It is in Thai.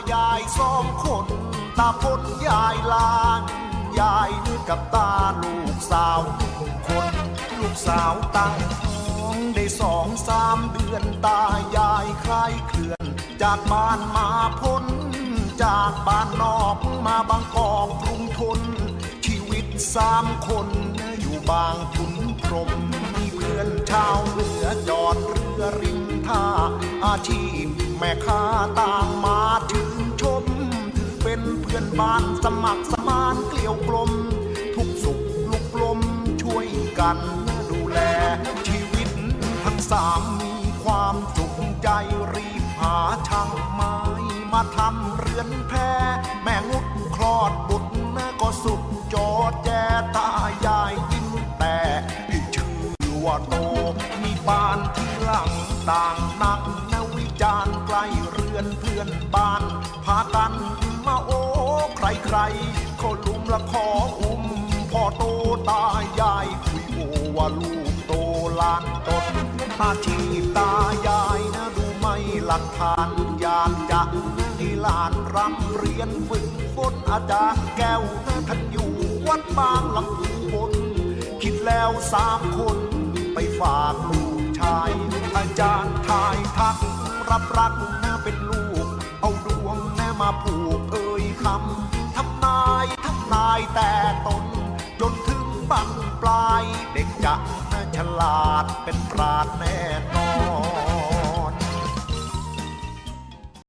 ายายสองคนตาพนยายลานยายกกับตาลูกสาวคน ลูกสาวตั้งท้องได้สองสามเดือนตายายคลายเคลื่อน จากบ้านมาพ้น จากบ้านนอกมาบางกอกกรุงทน ชีวิตสามคนอยู่บางขุนพรหมมีเพื่อนชาวเหนือจอดเรือริมท่าอาชีพแม่ค้าต่างมาถือ เพื่อนบ้านสมัครสมานเกลียวกลม ทุกสุขลุกลมช่วยกันดูแล ชีวิตทั้งสามมีความสุขใจรีบหาช่างไม้มาทำเรือนแพแม่งุดคลอดบุตรก็สุดจอดแจตายายยิ้มแต่ปีชื่อว่าโตมีบ้านที่หลังต่างนั่งนวิจารณ์ใกล้เรือนเพื่อนบ้านพากัน ใครเขาลุมละขออุ้มพ่อโตตายายคุยโอว่าลูกโตหลานตนอาชีพตายายนะดูไม่หลักฐานอยากจะให้หลานรำเรียนฝึกฝนอาจารย์แก้วนะท่านอยู่วัดบางลำพูบนคิดแล้วสามคนไปฝากลูกชาย อาจารย์ทายทักรับรักนะเป็นลูก เอาดวงแม่มาผูกเอ่ยคำายแต่ตน จนถึงบังปลาย เด็กจะฉลาดเป็นปราดแน่นอ